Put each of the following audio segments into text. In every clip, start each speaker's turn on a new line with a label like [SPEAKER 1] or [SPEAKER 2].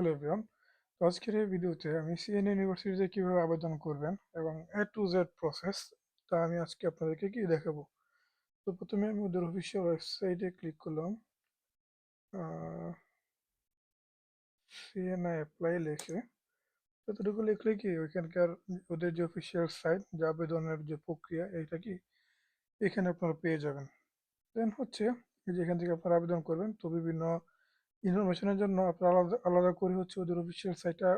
[SPEAKER 1] Hello everyone তো আজকের এই ভিডিওতে আমি সিএন ইউনিভার্সিটিতে কীভাবে আবেদন করবেন এবং এ টু জেড প্রসেস তা আমি আজকে আপনাদেরকে কি দেখাবো। তো প্রথমে আমি ওদের অফিসিয়াল ওয়েবসাইটে ক্লিক করলাম। সিএনআই অ্যাপ্লাই লেখে। যতটুকু লিখলে কি ওইখানকার ওদের যে অফিসিয়াল সাইট যে আবেদনের যে প্রক্রিয়া, এইটা কি এখানে আপনারা পেয়ে যাবেন। দেন হচ্ছে, এই যে এখান থেকে আপনারা আবেদন করবেন, তো বিভিন্ন ইনফরমেশনের জন্য আপনারা আলাদা আলাদা করে হচ্ছে ওদের অফিসিয়াল সাইটটা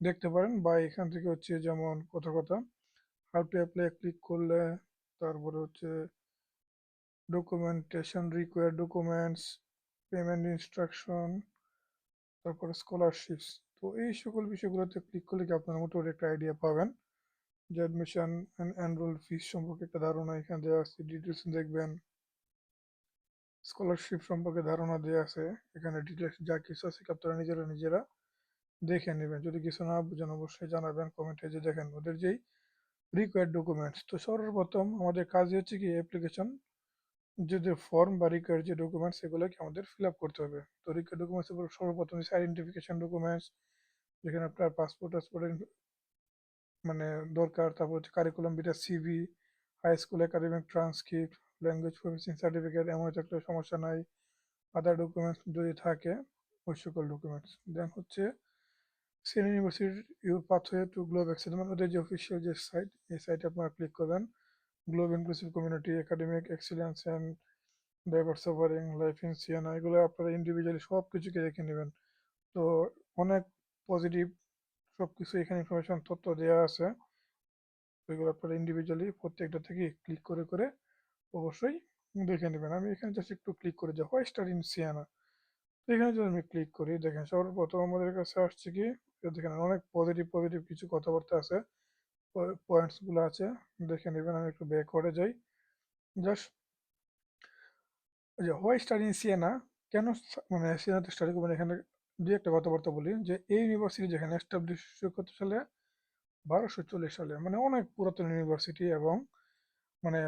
[SPEAKER 1] দেখতে পারেন বা এখান থেকে হচ্ছে যেমন কথা কথা হাউ টু অ্যাপ্লাই ক্লিক করলে, তারপরে হচ্ছে documentation require documents payment instruction তারপরে স্কলারশিপস তো এই সকল বিষয়গুলোতে ক্লিক করলে কি আপনারা মোটামুটি একটা আইডিয়া পাবেন যে অ্যাডমিশন অ্যান্ড এনরোল ফিস সম্পর্কে একটা ধারণা এখানে দেওয়া আছে ডিটেলস দেখবেন। স্কলারশিপ সম্পর্কে ধারণা দেওয়া আছে। এখানে ডিটেলস যা কিছু আছে আপনারা নিজেরা নিজেরা দেখে নেবেন। যদি কিছু না বুঝেন অবশ্যই জানাবেন কমেন্টে যে দেখেন ওদের যেই রিকোয়ার্ড ডকুমেন্টস তো সর্বপ্রথম আমাদের কাজ হচ্ছে কি অ্যাপ্লিকেশন যে যে ফর্ম বা রিকোয়ার্ড যে ডকুমেন্টস এগুলোকে আমাদের ফিল আপ করতে হবে। তো রিকোয়ার্ড ডকুমেন্টস সর্বপ্রথম আইডেন্টিফিকেশন ডকুমেন্টস যেখানে আপনার পাসপোর্ট টাসপোর্টের মানে দরকার, তারপর হচ্ছে curriculum vitae CV high school academic transcript language profession certificate এমন একটা সমস্যা নাই। আদার ডকুমেন্টস যদি থাকে ওই সকল ডকুমেন্টস দেন হচ্ছে সিএন ইউনিভার্সিটির your pathway to globe excellence ওদের যে অফিসিয়াল যে সাইট এই সাইটে আপনারা ক্লিক করবেন। Globe inclusive community academic excellence and diver suffering life in Siena এগুলো আপনারা ইন্ডিভিজুয়ালি সব কিছুকে দেখে নেবেন। তো অনেক পজিটিভ সব কিছু এখানে ইনফরমেশন তথ্য দেওয়া আছে। ওইগুলো আপনারা ইন্ডিভিজুয়ালি প্রত্যেকটা থেকে ক্লিক করে করে অবশ্যই দেখে নেবেন। আমি এখানে জাস্ট একটু ক্লিক করে যে স্টার ইন সিয়ানা এখানে যদি আমি ক্লিক করি, দেখেন সর্বপ্রথম আমাদের কাছে আসছে কি, দেখেন অনেক পজিটিভ পজিটিভ কিছু কথাবার্তা আছে পয়েন্টসগুলো আছে, দেখে নেবেন, আমি একটু ব্যাক করে যাই। জাস্ট যে হোয়াই স্টার ইন সিয়ানা কেন মানে সিয়ানাতে স্টাডি করবেন? এখানে দু একটা কথাবার্তা বলি, যে এই ইউনিভার্সিটি যেখানে এস্টাবলিশ কত সালে? বারোশো চল্লিশ সালে। মানে অনেক পুরাতন ইউনিভার্সিটি এবং মানে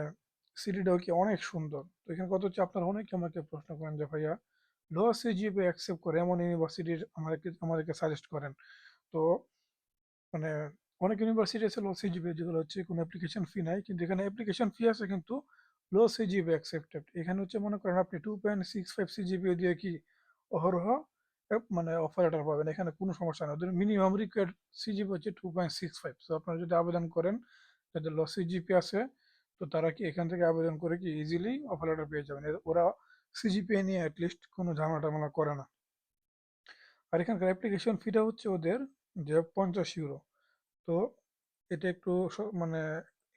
[SPEAKER 1] সিটিটাও কি অনেক সুন্দর। তো এখানে কত হচ্ছে আপনারা অনেকে আমাকে প্রশ্ন করেন যে, ভাইয়া লো সিজিপি অ্যাকসেপ্ট করে এমন ইউনিভার্সিটির আমাদেরকে আমাদেরকে সাজেস্ট করেন। তো মানে অনেক ইউনিভার্সিটি আছে লো সিজিপি যেগুলো হচ্ছে কোনো অ্যাপ্লিকেশন ফি নাই। কিন্তু এখানে অ্যাপ্লিকেশন ফি আছে কিন্তু লো সিজিপি অ্যাকসেপ্টেড এখানে হচ্ছে মনে করেন আপনি two point six five CGP দিয়ে কি অহরহ মানে অফার লেটার পাবেন। এখানে কোনো সমস্যা নেই। ওদের মিনিমাম রিকোয়ার্ড সিজিপি হচ্ছে টু পয়েন্ট সিক্স ফাইভ তো আপনারা যদি আবেদন করেন যাদের লো সিজিপি আছে তো তারা কি এখান থেকে আবেদন করে কি ইজিলি অফার লেটার পেয়ে যাবেন? ওরা সিজিপিএ নিয়ে অ্যাটলিস্ট কোনো ঝামেলা টামেলা করে না। আর এখানকার অ্যাপ্লিকেশন ফিটা হচ্ছে ওদের যে পঞ্চাশ ইউরো তো এটা একটু মানে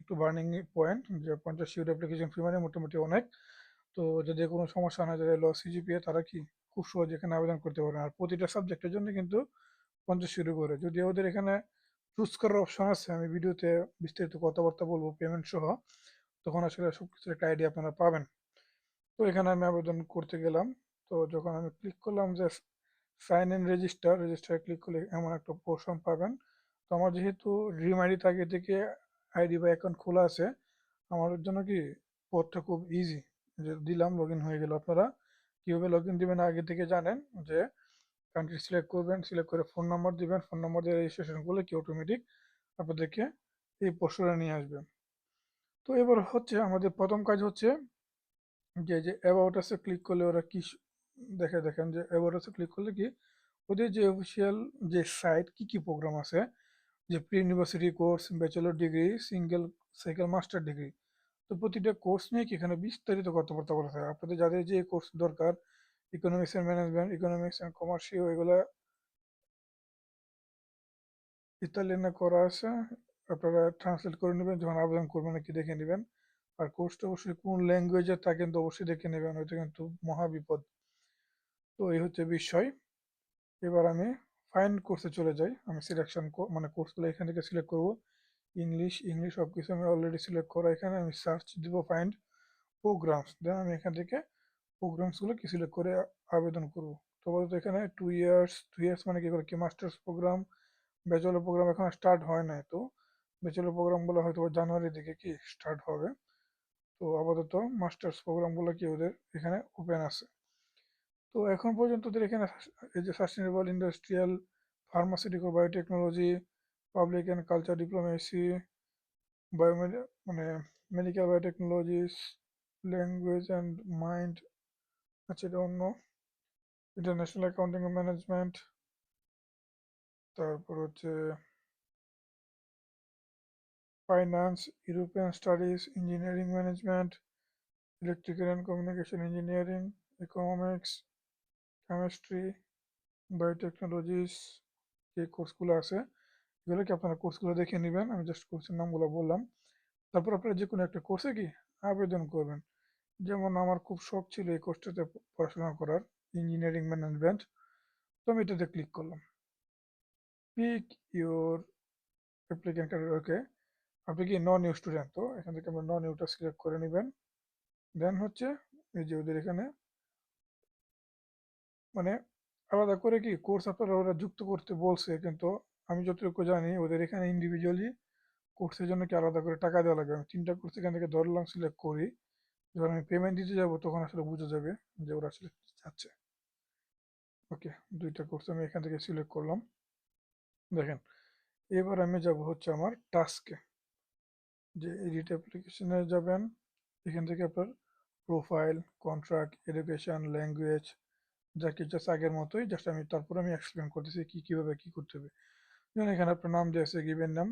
[SPEAKER 1] একটু বার্নিং পয়েন্ট যে পঞ্চাশ ইউরো অ্যাপ্লিকেশন ফি মানে মোটামুটি অনেক। তো যদি কোনো সমস্যা না যায় ল সিজিপিএ তারা কি খুব সহজে এখানে আবেদন করতে পারেন আর প্রতিটা সাবজেক্টের জন্য কিন্তু পঞ্চাশ ইউরো করে। যদি ওদের এখানে চুজ করার অপশন আছে। আমি ভিডিওতে বিস্তারিত কথাবার্তা বলব পেমেন্ট সহ। তখন আসলে সব কিছুর একটা আইডিয়া আপনারা পাবেন। তো এখানে আমি আবেদন করতে গেলাম। তো যখন আমি ক্লিক করলাম যে সাইন ইন রেজিস্টার রেজিস্টারে ক্লিক করলে এমন একটা পোর্শন পাবেন। তো আমার যেহেতু ড্রিম আইডি আগে থেকে আইডি বা অ্যাকাউন্ট খোলা আছে, আমার জন্য কি পথটা খুব ইজি যে দিলাম লগ হয়ে গেল। আপনারা কীভাবে লগ ইন দেবেন, আগে থেকে জানেন যে কান্ট্রি সিলেক্ট করবেন সিলেক্ট করে ফোন নাম্বার দিবেন ফোন নাম্বার দিয়ে রেজিস্ট্রেশন করলে কি অটোমেটিক আপনাদেরকে এই পোস্টরে নিয়ে আসবে। তো এবার হচ্ছে আমাদের প্রথম কাজ হচ্ছে যে যে অ্যাবাউট আছে ক্লিক করলে ওরা কি দেখে দেখেন যে অ্যাবাউট আছে ক্লিক করলে কি ওদের যে অফিসিয়াল যে সাইট কি কি প্রোগ্রাম আছে, যে pre university course bachelor degree single cycle master degree তো প্রতিটা কোর্স নিয়ে কি এখানে বিস্তারিত কথাবার্তা বলা থাকে আপনাদের যাদের যে কোর্স দরকার economics and management economics and কমার্সিও এগুলা ইতালিয়ানে করা আছে। আপনারা ট্রান্সলেট করে নেবেন, যখন আবেদন করবেন কি দেখে নেবেন। আর কোর্সটা অবশ্যই কোন ল্যাঙ্গুয়েজে তা কিন্তু অবশ্যই দেখে নেবেন, ওইটা কিন্তু মহাবিপদ তো এই হচ্ছে বিষয়। এবার আমি ফাইন কোর্সে চলে যাই। আমি সিলেকশন মানে কোর্সগুলো এখান থেকে সিলেক্ট করব। ইংলিশ ইংলিশ সব কিছু আমি অলরেডি সিলেক্ট করা এখানে। আমি সার্চ দিব ফাইন্ড প্রোগ্রামস দেন আমি এখান থেকে প্রোগ্রামসগুলো কি সিলেক্ট করে আবেদন করব? তো বলতো এখানে টু ইয়ার্স টু ইয়ার্স মানে কি করে কি মাস্টার্স প্রোগ্রাম ব্যাচেলর প্রোগ্রাম এখন স্টার্ট হয় নাই তো। ব্যাচেলর প্রোগ্রামগুলো হয়তো জানুয়ারির দিকে কি স্টার্ট হবে। তো আপাতত মাস্টার্স প্রোগ্রামগুলো কি ওদের এখানে ওপেন আছে। তো এখন পর্যন্ত ওদের এখানে এই যে sustainable industrial pharmaceutical biotechnology public and culture diplomacy biomed মানে medical biotechnologies language and mind আচ্ছা এটা অন্য। ইন্টারন্যাশনাল অ্যাকাউন্টিং ম্যানেজমেন্ট তারপর হচ্ছে finance European studies engineering management electrical and communication engineering economics chemistry biotechnologies যে কোর্সগুলো আছে, এগুলো কি আপনারা কোর্সগুলো দেখে নেবেন? আমি জাস্ট কোর্সের নামগুলো বললাম। তারপর আপনারা যে কোনো একটা কোর্সে কি আবেদন করবেন? যেমন আমার খুব শখ ছিল এই কোর্সটাতে পড়াশোনা করার ইঞ্জিনিয়ারিং ম্যানেজমেন্ট তো আমি এটাতে ক্লিক করলাম। পিক ইউর অ্যাপ্লিকেন্ট ওকে আপনি কি নন ইউ স্টুডেন্ট তো এখান থেকে আমরা নন ইউটা সিলেক্ট করে নেবেন। দেন হচ্ছে, এই যে ওদের এখানে মানে আলাদা করে কি কোর্স আপনারা ওরা যুক্ত করতে বলছে, কিন্তু আমি যতটুকু জানি ওদের এখানে ইন্ডিভিজুয়ালি কোর্সের জন্য কি আলাদা করে টাকা দেওয়া লাগবে? আমি তিনটা কোর্স এখান থেকে ধরলাম সিলেক্ট করি। যখন আমি পেমেন্ট দিতে যাব, তখন আসলে বোঝা যাবে যে ওরা আসলে চাচ্ছে। ওকে দুইটা কোর্স আমি এখান থেকে সিলেক্ট করলাম। দেখেন, এবার আমি যাব হচ্ছে আমার টাস্কে যে এডিট অ্যাপ্লিকেশনে যাবেন, এখান থেকে আপনার প্রোফাইল কন্ট্রাক্ট এডুকেশন ল্যাঙ্গুয়েজ যা কিছু আছে আগের মতোই জাস্ট আমি তারপর আমি এক্সপ্লেন করতেছি কি কীভাবে কি করতে হবে। যেমন এখানে আপনার নাম দিয়ে আছে গিভেন নাম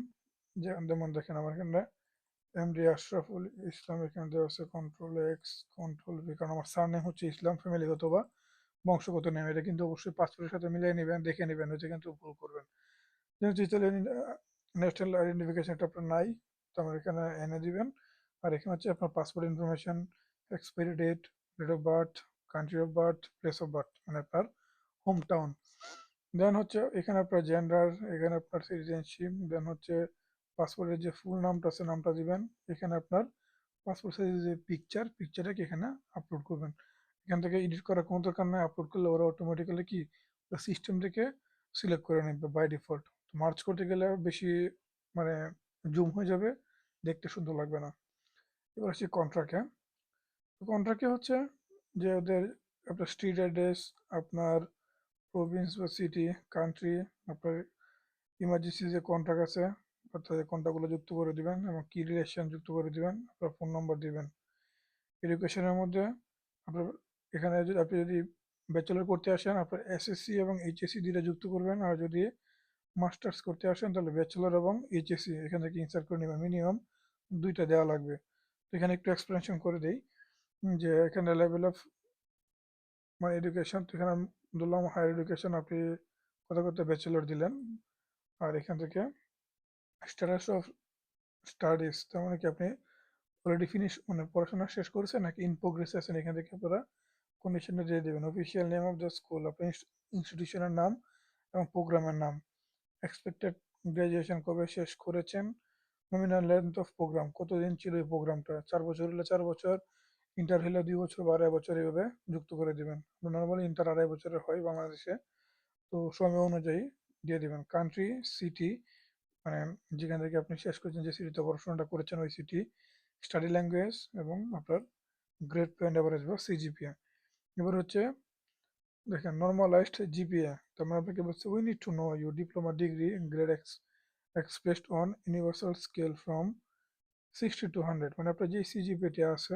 [SPEAKER 1] যেমন দেখেন আমার এখানে এমডি আশরাফুল ইসলাম এখানে দেওয়া আছে কন্ট্রোল এক্স কন্ট্রোল ভি কারণ আমার সার নেম হচ্ছে ইসলাম ফ্যামিলিগত বা বংশগত নেম এটা কিন্তু অবশ্যই পাসপোর্টের সাথে মিলিয়ে নেবেন, দেখে নেবেন ওইটা কিন্তু ভুল করবেন। যেহেতু ডিজিটাল ন্যাশনাল আইডেন্টিফিকেশন এটা আপনার নাই, তো আমার এখানে এনে দিবেন। আর এখানে হচ্ছে আপনার passport information expiry date date of birth country of birth place of birth মানে আপনার হোম টাউন দেন হচ্ছে এখানে আপনার জেন্ডার এখানে আপনার সিটিজেনশিপ দেন হচ্ছে পাসপোর্টের যে ফুল নামটা আছে, নামটা দিবেন। এখানে আপনার পাসপোর্ট সাইজের যে পিকচার পিকচারটাকে এখানে আপলোড করবেন। এখান থেকে এডিট করার কোনো দরকার নাই আপলোড করলে ওরা অটোমেটিক্যালি কি? সিস্টেম থেকে সিলেক্ট করে নেবে বাই ডিফল্ট মার্চ করতে গেলে বেশি মানে জুম হয়ে যাবে, দেখতে সুন্দর লাগবে না। এবার আসছি কন্ট্রাক্টে তো কন্ট্রাক্টে হচ্ছে যে ওদের আপনার স্ট্রিট অ্যাড্রেস আপনার প্রভিন্স বা সিটি কান্ট্রি আপনার ইমার্জেন্সি যে কন্ট্রাক্ট আছে অর্থাৎ কোনটাগুলো যুক্ত করে দিবেন এবং কি রিলেশন যুক্ত করে দিবেন, আপনার ফোন নম্বর দিবেন। এডুকেশনের মধ্যে আপনার, এখানে যদি, আপনি যদি ব্যাচেলর করতে আসেন, আপনার এসএসসি এবং এইচএসসি দুইটা যুক্ত করবেন। আর যদি মাস্টার্স করতে আসেন, তাহলে ব্যাচেলর এবং এইচএসসি এখান থেকে ইনসার্ট করে নেবেন। মিনিমাম দুইটা দেওয়া লাগবে। তো এখানে একটু এক্সপ্লেনেশন করে দিই যে এখানে লেভেল অফ মানে এডুকেশন তো এখানে ধরলাম হায়ার এডুকেশন আপনি কোথাও কোথাও ব্যাচেলর দিলেন? আর এখান থেকে স্ট্যাটাস অফ স্টাডিজ তার মানে কি আপনি অলরেডি ফিনিশ মানে পড়াশোনা শেষ করেছেন নাকি ইন প্রোগ্রেস আছেন? এখান থেকে আপনারা কন্ডিশনটা দিয়ে দেবেন। Official name of the school আপনার ইনস্টিটিউশনের নাম এবং প্রোগ্রামের নাম। এক্সপেক্টেড গ্রাজুয়েশন কবে শেষ করেছেন? নমিনাল লেন্থ অফ প্রোগ্রাম কতদিন ছিল এই প্রোগ্রামটা চার বছর হলে চার বছর ইন্টার হলে দুই বছর বা আড়াই বছর এইভাবে যুক্ত করে দিবেন। নর্মালি ইন্টার আড়াই বছরের হয় বাংলাদেশে। তো সময় অনুযায়ী দিয়ে দিবেন। কান্ট্রি সিটি মানে যেখান থেকে আপনি শেষ করেছেন যে সিটিতে পড়াশোনাটা করেছেন ওই সিটি স্টাডি ল্যাঙ্গুয়েজ এবং আপনার গ্রেড পয়েন্ট অ্যাভারেজ বা সিজিপিএ এবার হচ্ছে দেখেন নর্মালাইজড জিপিএ তার মানে আপনাকে বলছে we need to know your diploma degree grade x expressed on universal scale from sixty to hundred মানে আপনার যে সিজিপিটি আছে,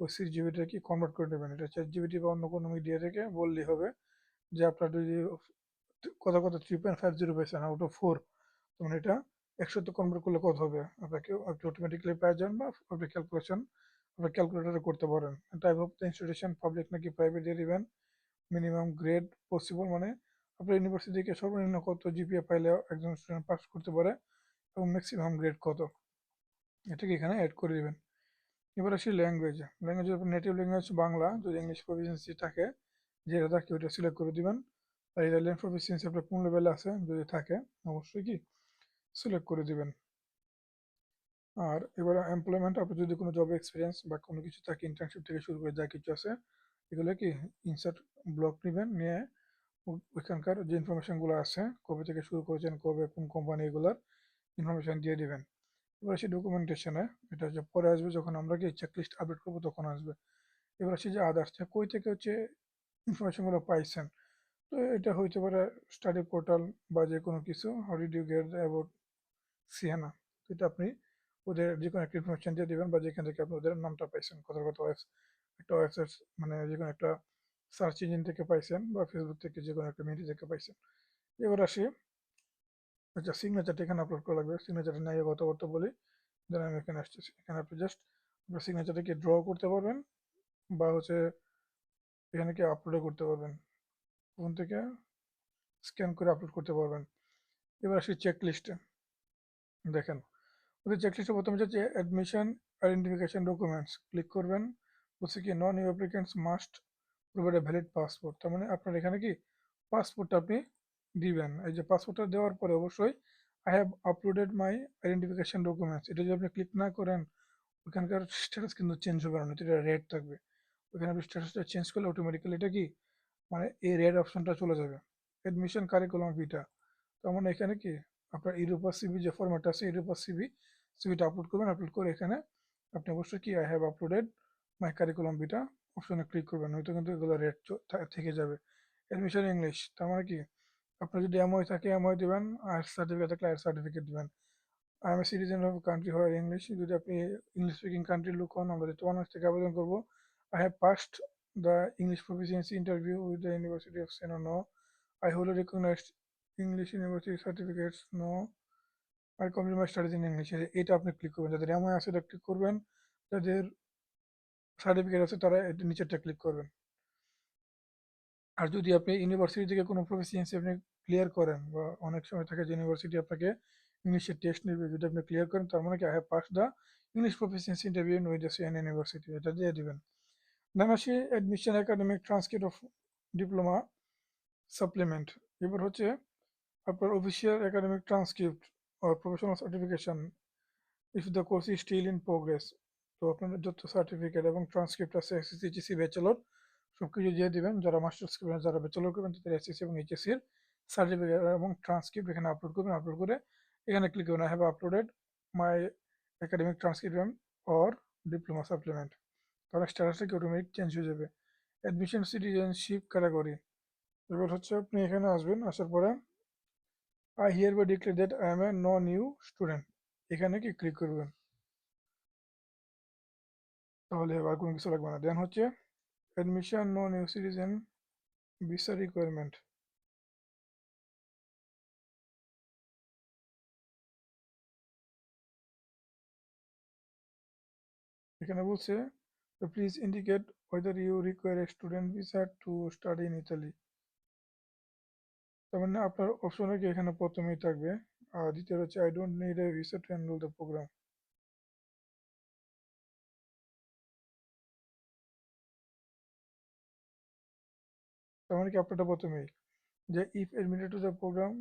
[SPEAKER 1] ওই সিজিপিটা কি কনভার্ট করে নেবেন? এটা চ্যাট জিবিটি বা অন্য কোনো মিডিয়া থেকে বললেই হবে যে আপনার যদি কথা কথা থ্রি পয়েন্ট ফাইভ জিরো পেয়েছেন আউট অফ ফোর তখন এটা একশোতে কনভার্ট করলে কত হবে? আপনাকে আপনি অটোমেটিক্যালি পেয়ে যান বা আপনি ক্যালকুলেশন আপনি ক্যালকুলেটারে করতে পারেন। Type of the institution public নাকি প্রাইভেট দিয়ে দিবেন। মিনিমাম গ্রেড পসিবল মানে আপনার ইউনিভার্সিটি থেকে সর্বনিম্ন কত জিপিএ পাইলে একজন স্টুডেন্ট পাস করতে পারে এবং ম্যাক্সিমাম গ্রেড কত। এটাকে এখানে অ্যাড করে দিবেন। এবার আসি language language native language Bangla. যদি ইংলিশ প্রফিসিয়েন্সি থাকে, যেটা থাকে ওইটা সিলেক্ট করে দিবেন। আর ইটালিয়ান প্রফিসিয়েন্সি আপনার কোন লেভেলে আছে, যদি থাকে, অবশ্যই কি? সিলেক্ট করে দিবেন। আর এবার এমপ্লয়মেন্ট আপনার যদি কোনো জব এক্সপিরিয়েন্স বা কোনো কিছু থাকে ইন্টার্নশিপ থেকে শুরু করে যা কিছু আছে, এগুলো কি ইনসার্ট ব্লক নেবেন, নিয়ে ওইখানকার যে ইনফরমেশনগুলো আছে, কবে থেকে শুরু করেছেন, কবে, কোন কোম্পানি এগুলোর ইনফরমেশন দিয়ে দিবেন। এবার আসি ডকুমেন্টেশনে এটা হচ্ছে পরে আসবে যখন আমরা কি চেকলিস্ট আপডেট করব, তখন আসবে। এবার আসি যে আদার্স কই থেকে হচ্ছে ইনফরমেশনগুলো পাইছেন, তো এটা হইতে পারে স্টাডি পোর্টাল বা যে কোনো কিছু how did you get about Siena. এটা আপনি ওদের যে কোনো একটা ইনফরমেশন দিয়ে দেবেন বা যেখান থেকে আপনি ওদের নামটা পাইছেন, কথা ওয়েবস একটা ওয়েবসাইট মানে যে কোনো একটা সার্চ ইঞ্জিন থেকে পাইছেন বা ফেসবুক থেকে যে কোনো একটা মিডিয়া থেকে পাইছেন। এবার আসি আচ্ছা সিগনেচারটা এখানে আপলোড করা লাগবে। সিগনেচারটা নিয়ে কথাবার্তা বলি দেন আমি এখানে আসতেছি। এখানে আপনি জাস্ট আপনার সিগনেচারটাকে ড্র করতে পারবেন বা হচ্ছে এখানে কি আপলোডও করতে পারবেন। ফোন থেকে স্ক্যান করে আপলোড করতে পারবেন। এবার আসি চেক লিস্টে দেখেন, ওদের চেক লিস্টে প্রথমে হচ্ছে অ্যাডমিশন আইডেন্টিফিকেশন ডকুমেন্টস ক্লিক করবেন। বলছে কি non EU applicants must provide a valid passport তার মানে আপনার এখানে কি পাসপোর্টটা আপনি দিবেন। এই যে পাসপোর্টটা দেওয়ার পরে অবশ্যই I have uploaded my identification documents এটা যদি আপনি ক্লিক না করেন, ওখানকার স্ট্যাটাস কিন্তু চেঞ্জ হবে না, এটা রেড থাকবে। ওখানে আপনি স্ট্যাটাসটা চেঞ্জ করলে অটোমেটিক্যালি এটা কি মানে এই রেড অপশনটা চলে যাবে। অ্যাডমিশন কারিকুলাম ভিটা তার মানে এখানে কি আপনার ইউরোপা সিবি যে ফরম্যাট আছে ইউরোপা সিবি সিবিটা আপলোড করবেন আপলোড করে এখানে আপনি অবশ্যই কি I have uploaded my curriculum vitae অপশনে ক্লিক করবেন হয়তো কিন্তু এগুলো রেড থেকে যাবে। অ্যাডমিশন ইংলিশ তার মানে কি? আপনার যদি এমওই থাকে এমওই দিবেন আর সার্টিফিকেট থাকলে আর সার্টিফিকেট দেবেন। I am a citizen of country হয় ইংলিশ যদি আপনি ইংলিশ স্পিকিং কান্ট্রির লোক হন, আমরা যেহেতু অনার্স থেকে আবেদন করব I have passed the English proficiency interview with the university of Siena I hold recognised English university certificates no I complete my studies in English এটা আপনি ক্লিক করবেন। যাদের এমআই আছে এটা ক্লিক করবেন। যাদের সার্টিফিকেট আছে তারা নিচেরটা ক্লিক করবেন। আর যদি আপনি ইউনিভার্সিটি থেকে কোনো প্রফিসিয়েন্সি আপনি ক্লিয়ার করেন বা অনেক সময় থাকে যে ইউনিভার্সিটি আপনাকে ইংলিশের টেস্ট নেবে, যদি আপনি ক্লিয়ার করেন, তার মানে কি I have pass the English proficiency interview in with an university এটা দিয়ে দেবেন। দেন আসি admission academic transcript of diploma supplement এবার হচ্ছে আপনার official academic transcript or professional certification if the course is still in progress তো আপনাদের যত সার্টিফিকেট এবং ট্রান্সক্রিপ্ট আছে এসএসসি ব্যাচেলর সব কিছু দিয়ে দিবেন। যারা মাস্টার্স করবেন, যারা ব্যাচেলর করবেন, তাদের এসএসসি এবং এইচএসসির সার্টিফিকেট এবং ট্রান্সক্রিপ্ট এখানে আপলোড করবেন। আপলোড করে এখানে ক্লিক করবেন I have uploaded my academic transcript or diploma supplement তাহলে স্ট্যাটাসটা কি অটোমেটিক চেঞ্জ হয়ে যাবে। অ্যাডমিশন সিটিজেনশিপ ক্যাটাগরি এবার হচ্ছে আপনি এখানে আসবেন, আসার পরে I hereby declare that I am a non EU student এখানে কি ক্লিক করবেন? তাহলে এবার কোনো কিছু লাগবে না। দেন হচ্ছে admission non EU citizen visa requirement এখানে বলছে please indicate whether you require a student visa to study in Italy তার মানে আপনার অপশনে কি এখানে প্রথমেই থাকবে। আর দ্বিতীয় হচ্ছে I don't need a visa to enrol the programme তার মানে কি আপনারটা প্রথমেই? যে if admitted to the programme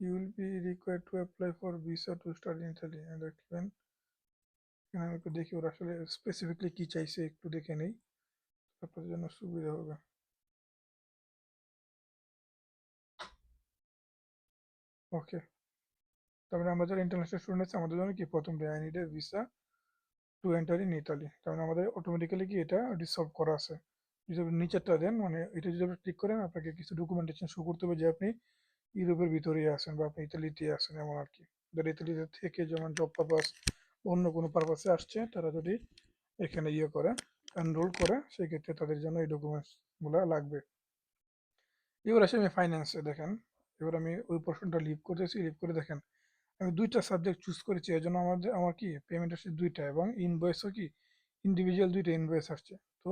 [SPEAKER 1] you will be required to apply for visa to study in Italy and দেখবেন এখানে আমি একটু দেখি, ওরা আসলে স্পেসিফিকলি কি চাইছে, একটু দেখে নেই। আপনাদের জন্য সুবিধা হবে। ওকে। তারপরে আমরা যারা ইন্টারন্যাশনাল স্টুডেন্ট আছে, আমাদের জন্য কি প্রথম I need a visa to enter in Italy তার মানে আমাদের অটোমেটিক্যালি কি এটা রিসলভ করা আছে। যদি আপনি নিচেরটা দেন মানে এটা যদি আপনি ক্লিক করেন, আপনাকে কিছু ডকুমেন্টেশন শো করতে হবে যে আপনি ইউরোপের ভিতরেই আছেন বা আপনি ইতালিতে আছেন, এমন আর কি যারা ইতালিতে থেকে যেমন জব পারপাস অন্য কোনো পারপাসে আসছে, তারা যদি এখানে ইয়ে করে এনরোল করে, সেক্ষেত্রে তাদের জন্য এই ডকুমেন্টসগুলো লাগবে। এবার আসে আমি ফাইন্যান্সে দেখেন। এবার আমি ওই পোর্শনটা লিভ করতেছি। লিভ করে দেখেন, আমি দুইটা সাবজেক্ট চুজ করেছি। এই জন্য আমাদের, আমার কি পেমেন্ট আসছে দুইটা এবং ইনভয়েসও কি ইন্ডিভিজুয়াল দুইটা ইনভয়েস আসছে। তো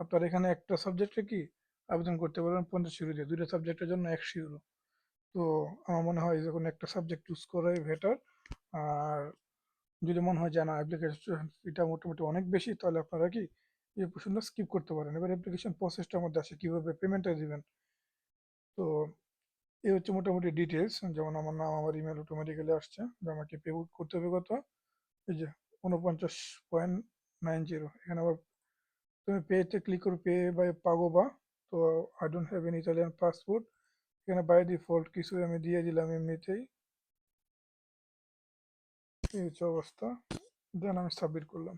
[SPEAKER 1] আপনার এখানে একটা সাবজেক্টে কি আবেদন করতে পারবেন পঞ্চাশ ইউরো দিয়ে। দুইটা সাবজেক্টের জন্য একশো ইউরো তো আমার মনে হয় যখন একটা সাবজেক্ট চুজ করাই বেটার আর যদি মনে হয় যে না অ্যাপ্লিকেশন এটা মোটামুটি অনেক বেশি, তাহলে আপনারা কি এই পোর্শনটা স্কিপ করতে পারেন। এবার অ্যাপ্লিকেশন প্রসেসটার মধ্যে আসে কীভাবে পেমেন্টটা দিবেন। তো এই হচ্ছে মোটামুটি ডিটেলস যেমন আমার নাম আমার ইমেল অটোমেটিক্যালি আসছে, যে আমাকে পে করতে হবে কত? এই যে উনপঞ্চাশ পয়েন্ট নাইন জিরো এখানে আবার তুমি পেতে ক্লিক করো পে বাই পাগো বা, তো I don't have an Italian passport এখানে বাই ডিফল্ট কিছু আমি দিয়ে দিলাম এমনিতেই। এই হচ্ছে অবস্থা দেন আমি সাবমিট করলাম।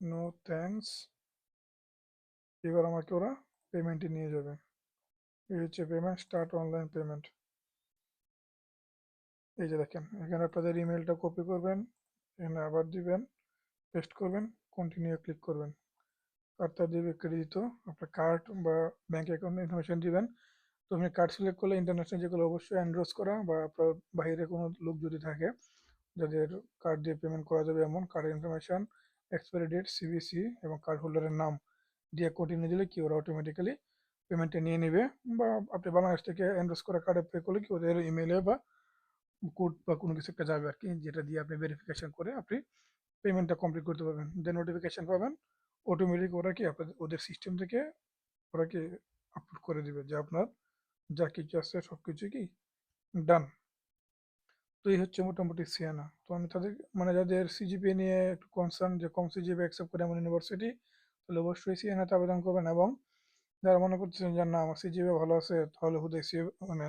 [SPEAKER 1] নো থ্যাংকস এবার আমাকে ওরা পেমেন্টে নিয়ে যাবে। এই হচ্ছে পেমেন্ট স্টার্ট অনলাইন পেমেন্ট এই যে দেখেন, এখানে আপনাদের ইমেলটা কপি করবেন, এখানে আবার দিবেন পেস্ট করবেন কন্টিনিউ ক্লিক করবেন। কার্ডটা দিবে ক্রেডিট আপনার কার্ড বা ব্যাঙ্ক অ্যাকাউন্ট ইনফরমেশন দিবেন। তো আপনি কার্ড সিলেক্ট করলে ইন্টারন্যাশনাল যেগুলো অবশ্যই অ্যান্ড্রোজ করা বা আপনার বাইরে কোনো লোক যদি থাকে, যাদের কার্ড দিয়ে পেমেন্ট করা যাবে এমন কার্ডের ইনফরমেশন এক্সপায়ারি ডেট সিবিসি এবং কার্ড হোল্ডারের নাম দিয়ে কন্টিনিউ দিলে কি ওরা অটোমেটিক্যালি পেমেন্টটা নিয়ে নেবে বা আপনি বাংলাদেশ থেকে অ্যান্ড্রোজ করা কার্ডে পে করলে কি ওদের ইমেলে বা কোড বা কোনো কিছু একটা যাবে আর কি যেটা দিয়ে আপনি ভেরিফিকেশন করে আপনি পেমেন্টটা কমপ্লিট করতে পারবেন। দেন নোটিফিকেশন পাবেন অটোমেটিক ওরা কি আপনাদের, ওদের সিস্টেম থেকে ওরা কি আপলোড করে দিবে যে আপনার যা কিছু আছে সব কিছু কি ডান তো এই হচ্ছে মোটামুটি সিয়ানা তো আমি তাদের মানে যাদের সিজিপিএ নিয়ে একটু কনসার্ন যে কম সিজিপিএ অ্যাকসেপ্ট করে এমন ইউনিভার্সিটি তাহলে অবশ্যই সিএনএতে আবেদন করবেন এবং যারা মনে করতেছেন যে, না, আমার সিজিপিএ ভালো আছে, তাহলে হুদয় সি মানে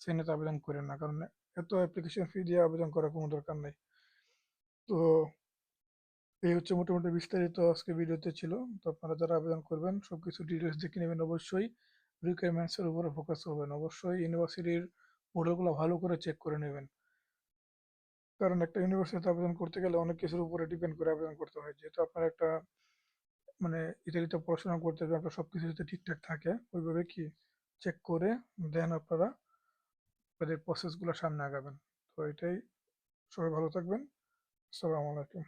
[SPEAKER 1] সিএনএতে আবেদন করেন না। কারণ এত অ্যাপ্লিকেশন ফি দিয়ে আবেদন করার কোনো দরকার নেই। তো এই হচ্ছে মোটামুটি বিস্তারিত আজকে ভিডিওতে ছিল। তো আপনারা যারা আবেদন করবেন সব কিছু ডিটেলস দেখে নেবেন অবশ্যই। রিকোয়ারমেন্টসের উপরে ফোকাস করবেন। অবশ্যই ইউনিভার্সিটির পোর্টালগুলো ভালো করে চেক করে নেবেন। কারণ একটা ইউনিভার্সিটিতে আবেদন করতে গেলে অনেক কিছুর উপরে ডিপেন্ড করে আবেদন করতে হয়। যেহেতু আপনার একটা মানে ইতালিতে পড়াশোনা করতে হবে, আপনার সব কিছু যাতে ঠিকঠাক থাকে, ওইভাবে কি চেক করে দেন আপনারা, আপনাদের প্রসেসগুলো সামনে আগাবেন। তো এটাই, সবাই ভালো থাকবেন, আসসালামু আলাইকুম।